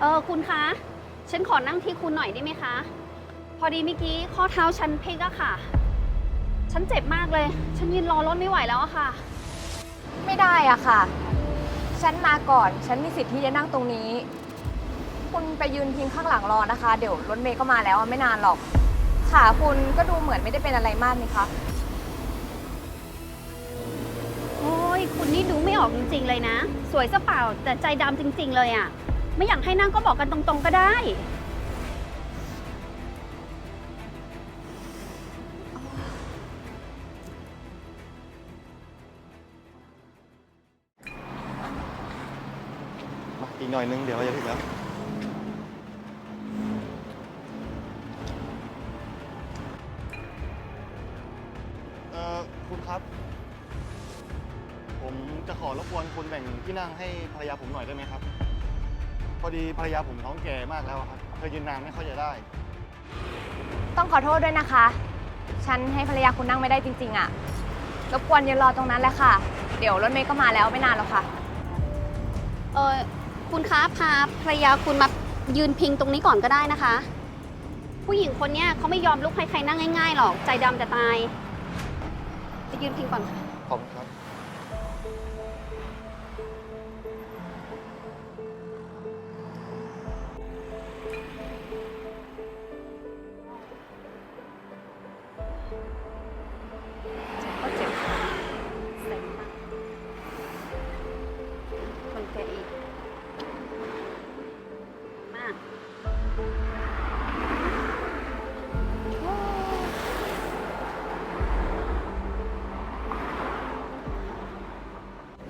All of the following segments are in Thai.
เออคุณคะ ฉันขอนั่งที่คุณหน่อยได้ไหมคะ พอดีเมื่อกี้ข้อเท้าฉันพลิกอะค่ะ ฉันเจ็บมากเลย ฉันยืนรอรถไม่ไหวแล้วอะค่ะ ไม่ได้อะค่ะ ฉันมาก่อน ฉันมีสิทธิ์ที่จะนั่งตรงนี้ คุณไปยืนพิงข้างหลังรอนะคะ เดี๋ยวรถเมย์ก็มาแล้วอะไม่นานหรอก ขาคุณก็ดูเหมือนไม่ได้เป็นอะไรมากนี่คะ โอ้ยคุณนี่ดูไม่ออกจริงๆเลยนะ สวยซะเปล่าแต่ใจดำจริง ๆ เลยอะ ไม่อยากให้นั่งก็บอกกันตรงๆก็ได้ มาอีกหน่อยนึง เดี๋ยวเราจะถึงแล้ว เอ่อ คุณครับ ผมจะขอรบกวนคุณแบ่งที่นั่งให้ภรรยาผมหน่อยได้ไหมครับ พอดีภรรยาผมท้องแก่มากแล้วอะครับเธอยืนนานไม่ค่อยจะได้ ต้องขอโทษด้วยนะคะ ฉันให้ภรรยาคุณนั่งไม่ได้จริง ๆอะรบกวนยืนรอตรงนั้นแหละค่ะ เดี๋ยวรถเมย์ก็มาแล้วไม่นานหรอกค่ะ เออคุณคะพาภรรยาคุณมายืนพิงตรงนี้ก่อนก็ได้นะคะ ผู้หญิงคนเนี้ยเขาไม่ยอมลุกให้ใครนั่งง่ายๆหรอกใจดำจะตายจะยืนพิงก่อนค่ะ ขอบคุณครับ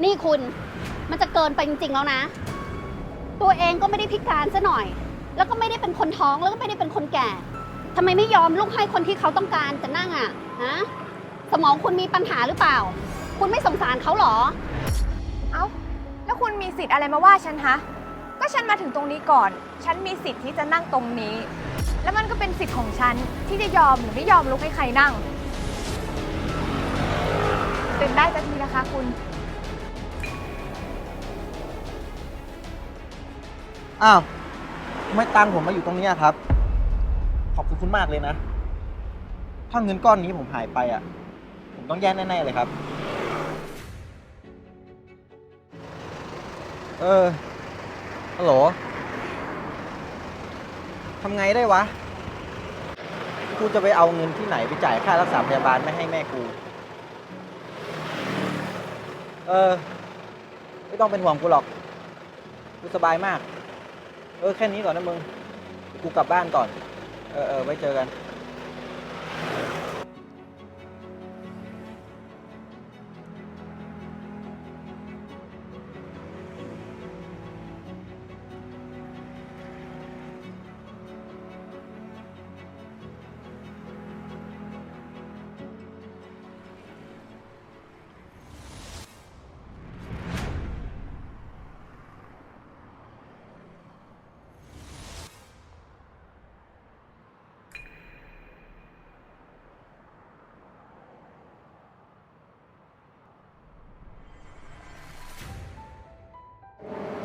นี่คุณมันจะเกินไปจริงๆแล้วนะ ตัวเองก็ไม่ได้พิการซะหน่อย แล้วก็ไม่ได้เป็นคนท้องแล้วก็ไม่ได้เป็นคนแก่ทำไมไม่ยอมลุกให้คนที่เขาต้องการจะนั่งอะฮะสมองคุณมีปัญหาหรือเปล่า คุณไม่สงสารเขาเหรอ เอ้า แล้วคุณมีสิทธิ์อะไรมาว่าฉันฮะ ก็ฉันมาถึงตรงนี้ก่อน ฉันมีสิทธิ์ที่จะนั่งตรงนี้ แล้วมันก็เป็นสิทธิ์ของฉันที่จะยอมหรือไม่ยอมลุกให้ใครนั่ง ตื่นได้สักทีนะคะคุณ อ้าว ไม่ตังค์ผมมาอยู่ตรงเนี้ยครับ ขอบคุณคุณมากเลยนะ ถ้าเงินก้อนนี้ผมหายไปอะ ผมต้องแย่แน่ๆเลยครับ เออฮัลโหลทำไงได้วะ กูจะไปเอาเงินที่ไหนไปจ่ายค่ารักษาพยาบาลไม่ให้แม่กู เออ ไม่ต้องเป็นห่วงกูหรอก กูสบายมาก เออแค่นี้ก่อนนะมึง กูกลับบ้านก่อน เออเออไว้เจอกัน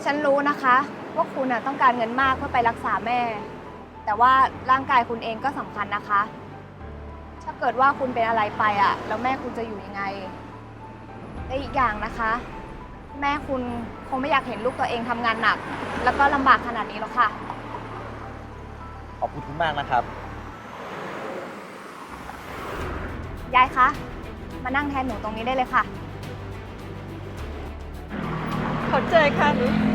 ฉันรู้นะคะ ว่าคุณน่ะต้องการเงินมากเพื่อไปรักษาแม่ แต่ว่าร่างกายคุณเองก็สำคัญนะคะ ถ้าเกิดว่าคุณเป็นอะไรไปอะแล้วแม่คุณจะอยู่ยังไงและอีกอย่างนะคะ แม่คุณคงไม่อยากเห็นลูกตัวเองทำงานหนัก แล้วก็ลำบากขนาดนี้หรอกค่ะ ขอบคุณคุณมากนะครับ ยายคะ มานั่งแทนหนูตรงนี้ได้เลยค่ะเข้าใจค่ะหนู